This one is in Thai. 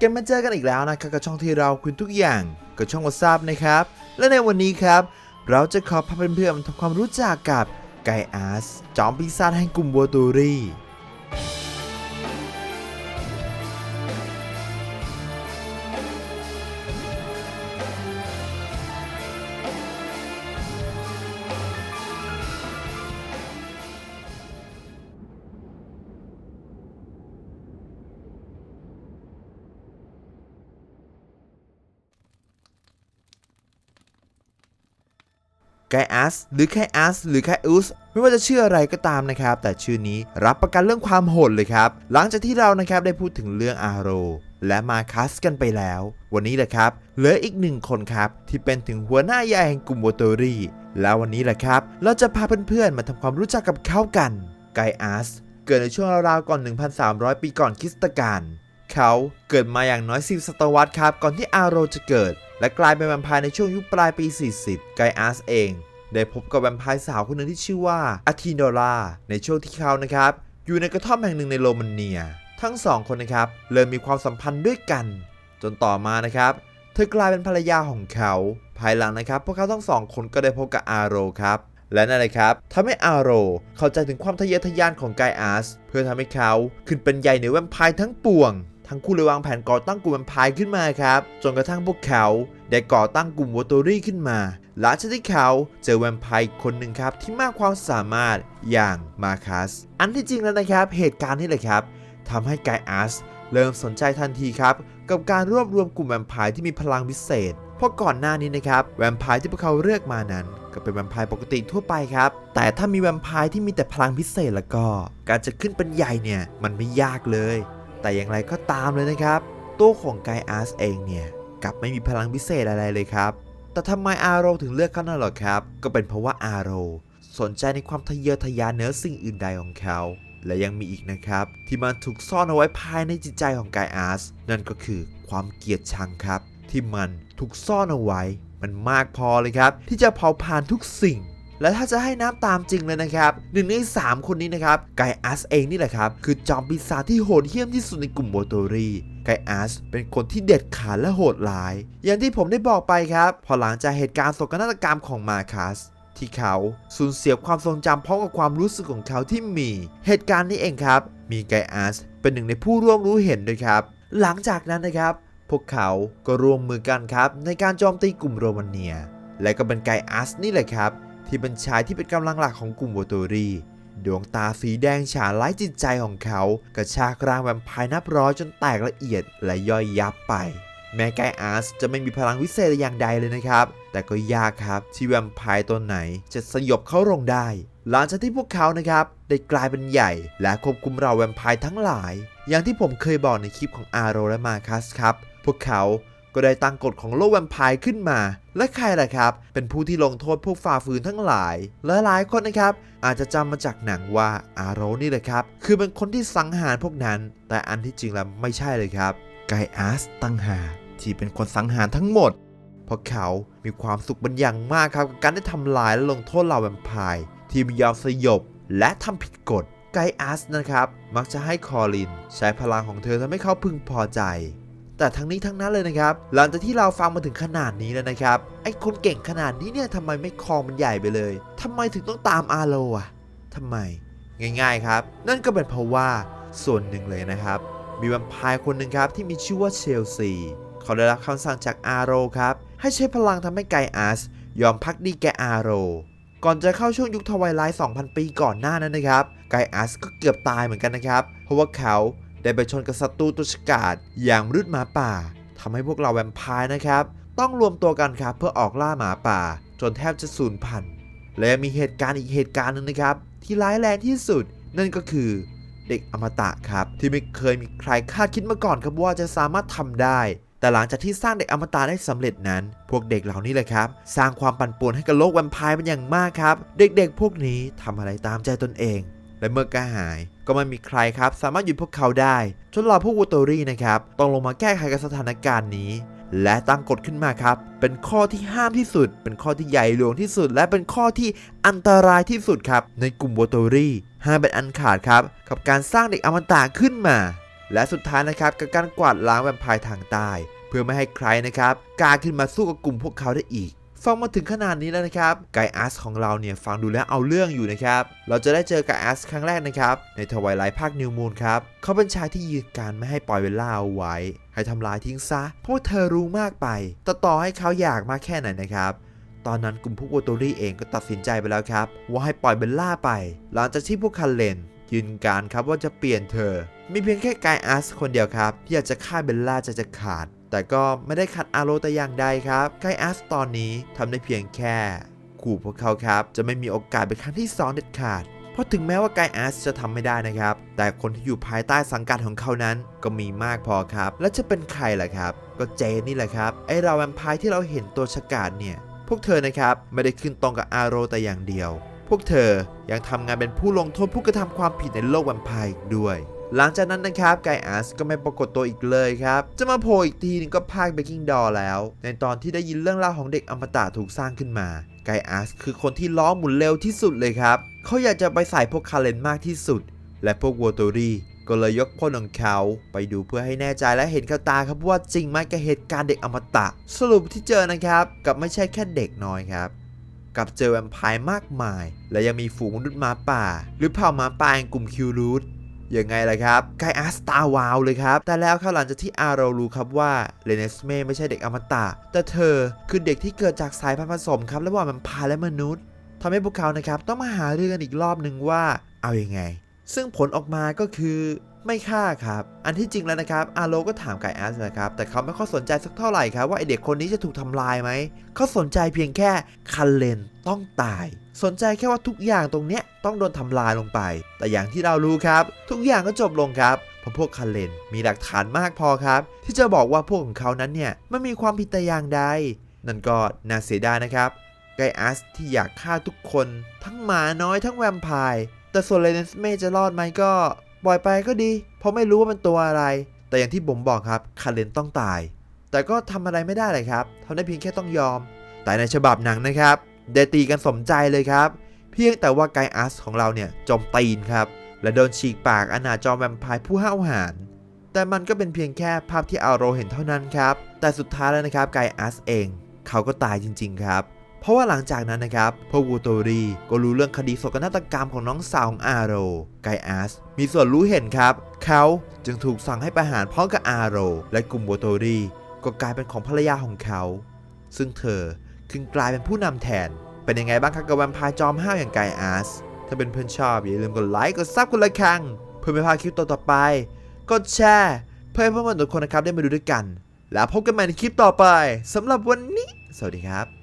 กันมาเจอกันอีกแล้วนะครับกับช่องที่เราคุณทุกอย่างกับช่องว h ท t นะครับ และในวันนี้ครับ เราจะขอพาเพื่อนๆทำความรู้จักกับไกอาสจอมปีศาจแห่งกลุ่มบัวตูรี ไกอาสหรือไคอาสหรือไคอุสไม่ว่าจะชื่ออะไรก็ตามนะครับ แต่ชื่อนี้รับประกันเรื่องความโหดเลยครับ หลังจากที่เรานะครับได้พูดถึงเรื่องอาโร และมาคัสกันไปแล้ว วันนี้แหละครับเหลืออีกหนึ่งคนครับที่เป็นถึงหัวหน้าใหญ่แห่งกลุ่มวอเตอรี่แล้ววันนี้แหละครับ เราจะพาเพื่อนๆมาทำความรู้จักกับเขากันไกอาสเกิดในช่วงราวๆก่อน 1,300 ปีก่อนคริสตกาล เขาเกิดมาอย่างน้อย 10 ศตวรรษครับ ก่อนที่อาโรจะเกิด และกลายเป็นแวมไพร์ในช่วงยุคปลายปี 40 ไกอาสเอง ได้พบกับแวมไพร์สาวคนหนึ่งที่ชื่อว่าอาทิโนราในช่วงที่เขานะครับ อยู่ในกระท่อมแห่งหนึ่งในโรมาเนีย ทั้งสองคนนะครับเริ่มมีความสัมพันธ์ด้วยกัน จนต่อมานะครับ เธอกลายเป็นภรรยาของเขา ภายหลังนะครับ พวกเขาทั้งสองคนก็ได้พบกับอาโรครับและนั่นแหละครับทำให้อาโรเข้าใจถึงความทะเยอทะยานของไกอาสเพื่อทำให้เขาขึ้นเป็นใหญ่ในแวมไพร์ทั้งปวง ทั้งคู่เลยวางแผนก่อตั้งกลุ่มแวมไพร์ขึ้นมาครับจนกระทั่งพวกเขาได้ก่อตั้งกลุ่มวอตอรี่ขึ้นมาหลังจากที่เขาเจอแวมไพร์คนหนึ่งครับที่มากความสามารถอย่างมาคัสอันที่จริงแล้วนะครับ เหตุการณ์นี้แหละครับทำให้ไกอาสเริ่มสนใจทันทีครับ กับการรวบรวมกลุ่มแวมไพร์ที่มีพลังพิเศษ เพราะก่อนหน้านี้นะครับแวมไพร์ที่พวกเขาเลือกมานั้น ก็เป็นแวมไพร์ปกติทั่วไปครับ แต่ถ้ามีแวมไพร์ที่มีแต่พลังพิเศษแล้วก็ การจะขึ้นเป็นใหญ่เนี่ยมันไม่ยากเลย แต่อย่างไรก็ตามเลยนะครับ ตัวของไกอาสเองเนี่ยกลับไม่มีพลังพิเศษอะไรเลยครับ แต่ทำไมอาโรถึงเลือกเขานั่นหรอครับ ก็เป็นเพราะว่าอาโรสนใจในความทะเยอทะยานเหนือสิ่งอื่นใดของเขา และยังมีอีกนะครับ ที่มันถูกซ่อนเอาไว้ภายในจิตใจของไกอาสนั่นก็คือความเกลียดชังครับ ที่มันถูกซ่อนเอาไว้ มันมากพอเลยครับ ที่จะเผาผลาญทุกสิ่ง และถ้าจะให้นับตามจริงเลยนะครับหนึ่งในสามคนนี้นะครับไกอาสเองนี่แหละครับ คือจอมปีศาจที่โหดเหี้ยมที่สุดในกลุ่มโบโตรีไกอาสเป็นคนที่เด็ดขาดและโหดร้าย อย่างที่ผมได้บอกไปครับ พอหลังจากเหตุการณ์โศกนาฏกรรมของมาคัสที่เขาสูญเสียความทรงจำพร้อมกับความรู้สึกของเขาที่มี เหตุการณ์นี้เองครับ มีไกอาสเป็นหนึ่งในผู้ร่วมรู้เห็นด้วยครับ หลังจากนั้นนะครับ พวกเขาก็ร่วมมือกันครับ ในการโจมตีกลุ่มโรมาเนีย และก็เป็นไกอาสนี่แหละครับ ที่เป็นชายที่เป็นกำลังหลักของกลุ่มโวโตรีดวงตาสีแดงฉาไร้จิตใจของเขา กระชากร่างแวมไพร์นับร้อยจนแตกละเอียดและย่อยยับไป แม้ไกอาสจะไม่มีพลังวิเศษอย่างใดเลยนะครับ แต่ก็ยากครับที่แวมไพร์ตัวไหนจะสยบเขาลงได้ หลังจากที่พวกเขานะครับ ได้กลายเป็นใหญ่ และควบคุมเราแวมไพร์ทั้งหลาย อย่างที่ผมเคยบอกในคลิปของอาโรและมาคัสครับ พวกเขา ก็ได้ตั้งกฎของโลกแวมไพร์ขึ้นมา และใครล่ะครับ เป็นผู้ที่ลงโทษพวกฝ่าฝืนทั้งหลาย และหลายคนนะครับ อาจจะจำมาจากหนังว่าอาโรนี่แหละครับ คือเป็นคนที่สังหารพวกนั้น แต่อันที่จริงแล้วไม่ใช่เลยครับ ไกอาสตั้งหาที่เป็นคนสังหารทั้งหมด เพราะเขามีความสุขเป็นอย่างมากครับกับการได้ทำลายและลงโทษเหล่าแวมไพร์ที่ไม่ยอมสยบและทำผิดกฎไกอาสนะครับ มักจะให้คอลิน ใช้พลังของเธอทำให้เขาพึงพอใจ แต่ทั้งนี้ทั้งนั้นเลยนะครับ หลังจากที่เราฟังมาถึงขนาดนี้แล้วนะครับ ไอ้คนเก่งขนาดนี้เนี่ยทำไมไม่ครองมันใหญ่ไปเลยทำไมถึงต้องตามอาโลอะทำไม ง่ายๆครับ นั่นก็เป็นเพราะว่าส่วนหนึ่งเลยนะครับ มีแวมไพร์คนหนึ่งครับที่มีชื่อว่าเชลซีเขาได้รับคำสั่งจากอาโรครับให้ใช้พลังทำให้ไกอาสยอมพักดีแกอาโร ก่อนจะเข้าช่วงยุคทวายไลท์2,000 ปีก่อนหน้านั้นนะครับ ไกอาสก็เกือบตายเหมือนกันนะครับ เพราะว่าเขา ได้ไปชนกับศัตรูตัวฉกาจอย่างมรุดหมาป่าทำให้พวกเราแวมไพร์นะครับ ต้องรวมตัวกันครับเพื่อออกล่าหมาป่า จนแทบจะสูญพันธุ์และมีเหตุการณ์อีกเหตุการณ์หนึ่งนะครับ ที่ร้ายแรงที่สุด นั่นก็คือเด็กอมตะครับ ที่ไม่เคยมีใครคาดคิดมาก่อนครับว่าจะสามารถทำได้ แต่หลังจากที่สร้างเด็กอมตะได้สำเร็จนั้น พวกเด็กเหล่านี้แหละครับ สร้างความปั่นป่วนให้กับโลกแวมไพร์เป็นอย่างมากครับ เด็กๆ พวกนี้ทำอะไรตามใจตนเอง และเมื่อกระหาย ก็ไม่มีใครครับสามารถหยุดพวกเขาได้จนเหล่าพวกวูตอรี่นะครับต้องลงมาแก้ไขกับสถานการณ์นี้ และตั้งกฎขึ้นมาครับ เป็นข้อที่ห้ามที่สุด เป็นข้อที่ใหญ่หลวงที่สุด และเป็นข้อที่อันตรายที่สุดครับ ในกลุ่มโบโตรี่ห้ามเป็นอันขาดครับ กับการสร้างเด็กอมตะขึ้นมา และสุดท้ายนะครับกับการกวาดล้างแวมไพร์ทางใต้เพื่อไม่ให้ใครนะครับกล้าขึ้นมาสู้กับกลุ่มพวกเขาได้อีก ฟังมาถึงขนาดนี้แล้วนะครับไกอัสของเราเนี่ยฟังดูแล้วเอาเรื่องอยู่นะครับ เราจะได้เจอไกอัสครั้งแรกนะครับ ในทวายไลท์ภาคนิวมูนครับ เขาเป็นชายที่ยืนการไม่ให้ปล่อยเวลาเอาไว้ ให้ทำลายทิ้งซะ เพราะว่าเธอรู้มากไปต่อต่อให้เขาอยากมากแค่ไหนนะครับ ตอนนั้นกลุ่มพวกวอโตรี่เองก็ตัดสินใจไปแล้วครับ ว่าให้ปล่อยเบลล่าไป หลังจากที่พวกคันเลนยืนการครับว่าจะเปลี่ยนเธอ มีเพียงแค่ไกอัสคนเดียวครับที่อยากจะฆ่าเบลล่าจะจะขาด แต่ก็ไม่ได้ขัดอาโรแต่อย่างใดครับไกอัสตอนนี้ทำได้เพียงแค่ ขู่พวกเขาครับ จะไม่มีโอกาสเป็นครั้งที่สองเด็ดขาด เพราะถึงแม้ว่าไกอัสจะทำไม่ได้นะครับ แต่คนที่อยู่ภายใต้สังกัดของเขานั้นก็มีมากพอครับ และจะเป็นใครล่ะครับ ก็เจนนี่แหละครับ ไอเราแวมไพร์ที่เราเห็นตัวฉกาจเนี่ย พวกเธอนะครับไม่ได้ขึ้นตรงกับอาโรแต่อย่างเดียว พวกเธอยังทำงานเป็นผู้ลงโทษผู้กระทำความผิดในโลกแวมไพร์ด้วย หลังจากนั้นนะครับไกอัสก็ไม่ปรากฏตัวอีกเลยครับ จะมาโผล่อีกทีนึงก็ภาคเบกกิ้งดอแล้ว ในตอนที่ได้ยินเรื่องราวของเด็กอมตะถูกสร้างขึ้นมาไกอัสคือคนที่ล้อหมุนเร็วที่สุดเลยครับ เขาอยากจะไปใส่พวกคาเลนมากที่สุด และพวกวอโตรีก็เลยยกพลของเขาไปดูเพื่อให้แน่ใจและเห็นกับตาครับว่าจริงไหมกับเหตุการณ์เด็กอมตะ สรุปที่เจอนะครับ กับไม่ใช่แค่เด็กน้อยครับ กับเจอแวมไพร์มากมาย และยังมีฝูงมนุษย์หมาป่า หรือเผ่าหมาป่าแห่งกลุ่มคิวรูท ยังไงล่ะครับไกอาสตาร์วาวเลยครับ แต่แล้วครับหลังจากที่อาเรารู้ครับว่าเลเนสเม่ไม่ใช่เด็กอมตะ แต่เธอคือเด็กที่เกิดจากสายพันธุ์ผสมครับระหว่างมันพาและมนุษย์ทำให้พวกเขานะครับต้องมาหาเรื่องกันอีกรอบหนึ่งว่าเอาอยัางไง ซึ่งผลออกมาก็คือ ไม่ฆ่าครับ อันที่จริงแล้วนะครับอาโลก็ถามไกแอสนะครับ แต่เขาไม่ค่อยสนใจสักเท่าไหร่ครับว่าไอเด็กคนนี้จะถูกทำลายไหม เขาสนใจเพียงแค่คันเลนต้องตาย สนใจแค่ว่าทุกอย่างตรงเนี้ยต้องโดนทำลายลงไป แต่อย่างที่เรารู้ครับ ทุกอย่างก็จบลงครับเพราะพวกคันเลนมีหลักฐานมากพอครับ ที่จะบอกว่าพวกของเขานั้นเนี่ยไม่มีความผิดแต่อย่างใดนั่นก็น่าเสียดายนะครับไกอัสที่อยากฆ่าทุกคน ทั้งหมาน้อยทั้งแวมไพร์แต่ส่วนเลนส์เมจะรอดไหมก็ ปล่อยไปก็ดี เพราะไม่รู้ว่ามันตัวอะไร แต่อย่างที่ผมบอกครับคาเลนต้องตาย แต่ก็ทำอะไรไม่ได้เลยครับทำได้เพียงแค่ต้องยอม แต่ในฉบับหนังนะครับได้ตีกันสมใจเลยครับ เพียงแต่ว่าไกอัสของเราเนี่ยจมตีนครับ และโดนฉีกปากอนาจอมแวมไพร์ผู้ห้าวหาญแต่มันก็เป็นเพียงแค่ภาพที่อาโรเห็นเท่านั้นครับ แต่สุดท้ายแล้วนะครับไกอัสเอง เขาก็ตายจริง ๆ ครับ เพราะว่าหลังจากนั้นนะครับพวกวูโตรีก็รู้เรื่องคดีโศกนาฏกรรมของน้องสาวของอาโรไกอัสมีส่วนรู้เห็นครับ เขาจึงถูกสั่งให้ประหารพร้อมกับอาโรและกลุ่มวูโตรีก็กลายเป็นของภรรยาของเขา ซึ่งเธอคือกลายเป็นผู้นำแทน เป็นยังไงบ้างครับกับแวมไพร์จอมห้าวอย่างไกอัสถ้าเป็นเพื่อนชอบอย่าลืมกดไลค์กดซับกดละครังเพื่อไม่พลาดคลิปต่อๆไป กดแชร์ เพื่อให้เพื่อนๆทุกคนนะครับได้มาดูด้วยกัน แล้วพบกันใหม่ในคลิปต่อไปสำหรับวันนี้ สวัสดีครับ